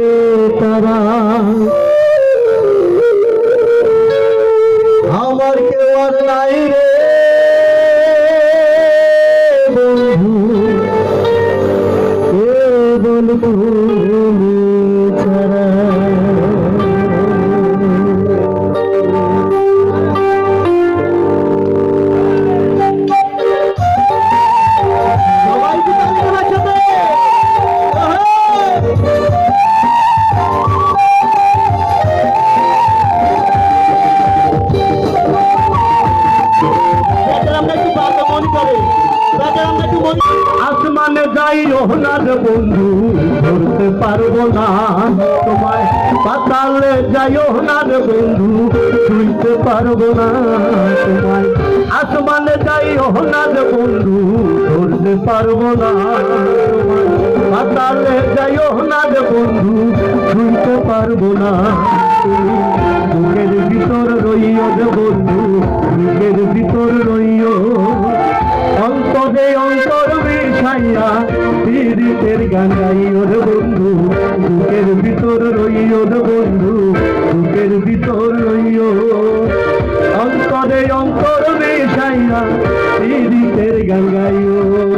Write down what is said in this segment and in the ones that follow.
তারা আমার কেউ আর নাই রে বন্ধু। তুমি ছাড়া বন্ধু, ধরতে পারব না। তোমায় পাতালে যাই ওনার বন্ধু ছুঁইতে পারব না। তোমায় আসমানে যাই ওনার বন্ধু, ধরতে পারব না। পাতালে যাই ওনার বন্ধু ছুঁইতে পারব না। বুকের ভিতর রইও রে বন্ধু বুকের ভিতর রইও। অন্তরে অন্তর মিশাইয়া পীড়িতের গান গাইও রে বন্ধু বুকের ভিতর রইও রে বন্ধু বুকের ভিতর রইও অন্তরে অন্তর মিশাইয়া পীড়িতের গান গাইও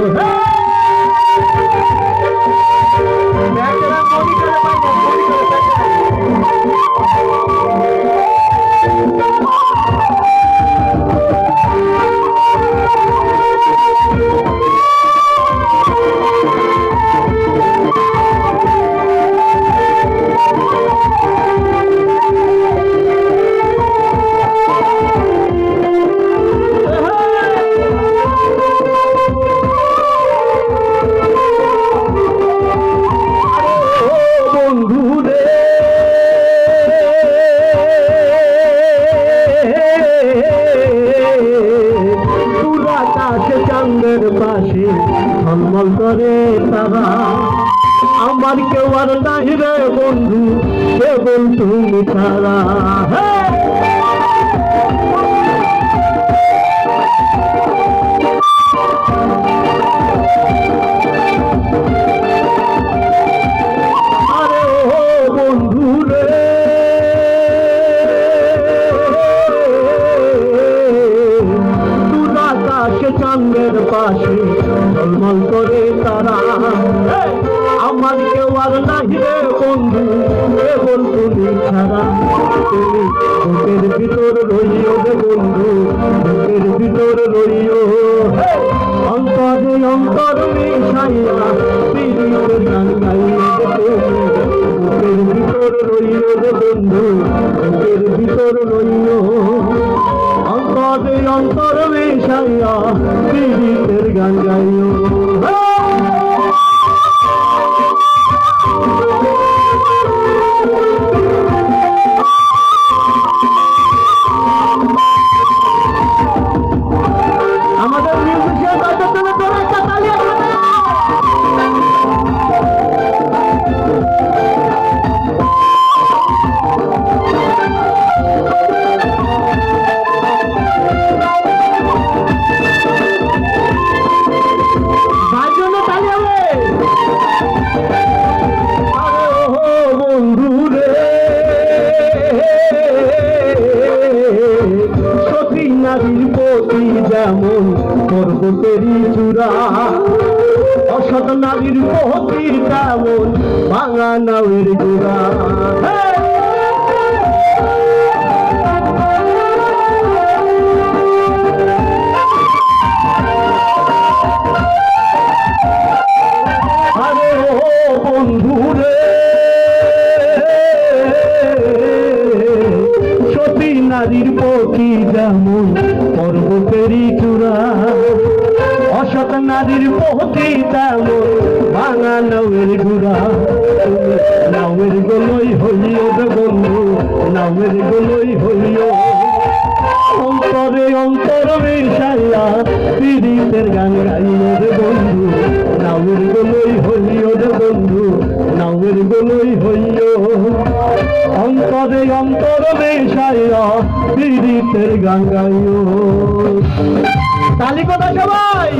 আকাশে পাশে ঝলমল করে তারা। আমার কেউ আর নাই রে বন্ধু কেবল তুমি তারা হ্যাঁ পাশে ঝলমল করে তারা। আমার কেউ আর নাহি রে বন্ধু কেবল তুমি ছাড়া তুমি বুকের ভিতর রইও রে বন্ধু বুকের ভিতর রইও। অন্তরে অন্তর মিশাইয়া পীড়িত গান গাইয়া বুকের ভিতর রইও রে বন্ধু বুকের ভিতর রইও। অন্তরে অন্তর মিশাইয়া পীড়িতের গান গাইও পর্বতেরই চূড়া অসৎ নারীর প্রতি তেমন ভাঙা নাওয়ের জোড়া নারীর পক্ষী তেমন ভাঙা নাওয়ের গুড়া তুমি নাওয়ের গোলই হইও রে বন্ধু, নাওয়ের গোলই হইও। অন্তরে অন্তর মিশাইয়া পীড়িতের গান গাইও রে বন্ধু নাউর গোলই হইও রে বন্ধু নাউর গোলই হইও। অন্তরে অন্তর মিশাইয়া পীড়িতের গান গাইও। তালি কথা সবাই?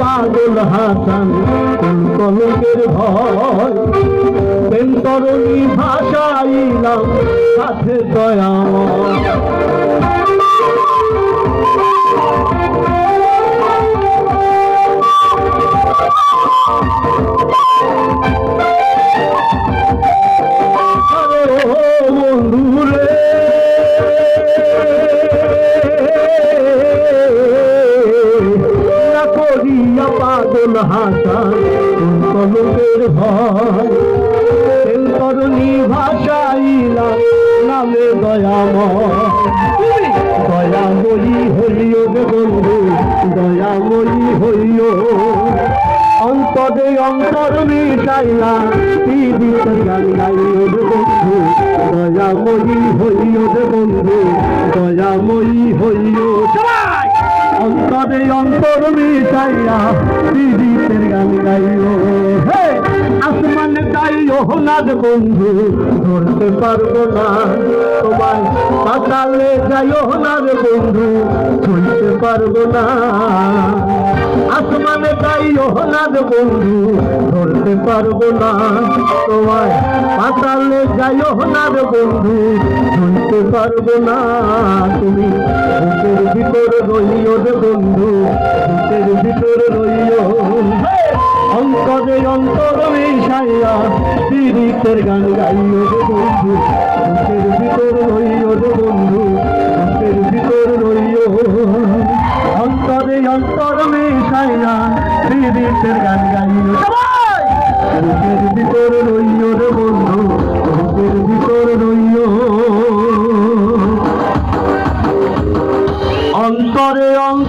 পাগল হাসান কোন কলকের ভয়? প্রেম তরণী ভাষাইলাম সাথে দয়া পাগল হাসা কলমের ভয়? তেল তরণী ভাষাইলা, নামে দয়াময়। দয়াময়ী হইও বন্ধু, দয়াময়ী হইও। অন্তরে অন্তর মিটাইলা পীড়িত রে বন্ধু হইও বন্ধু, দয়াময়ী হইও। সবাই অন্তরে মিটাইয়া পীড়িতের গান গাইও। আসমানে গাইও না রে বন্ধু, ধরতে পারব না। তোমায় পাতালে যাইও না রে বন্ধু ছুঁইতে পারব না। আসমানে যাইও না রে বন্ধু, ধরতে পারব না। তোমায় পাতালে যাইও না রে বন্ধু ছুঁইতে পারব না। তুমি বীরদের গান গাইল। বুকের ভিতর রইল রে বন্ধু বুকের ভিতর রইল। অন্তরে অন্ত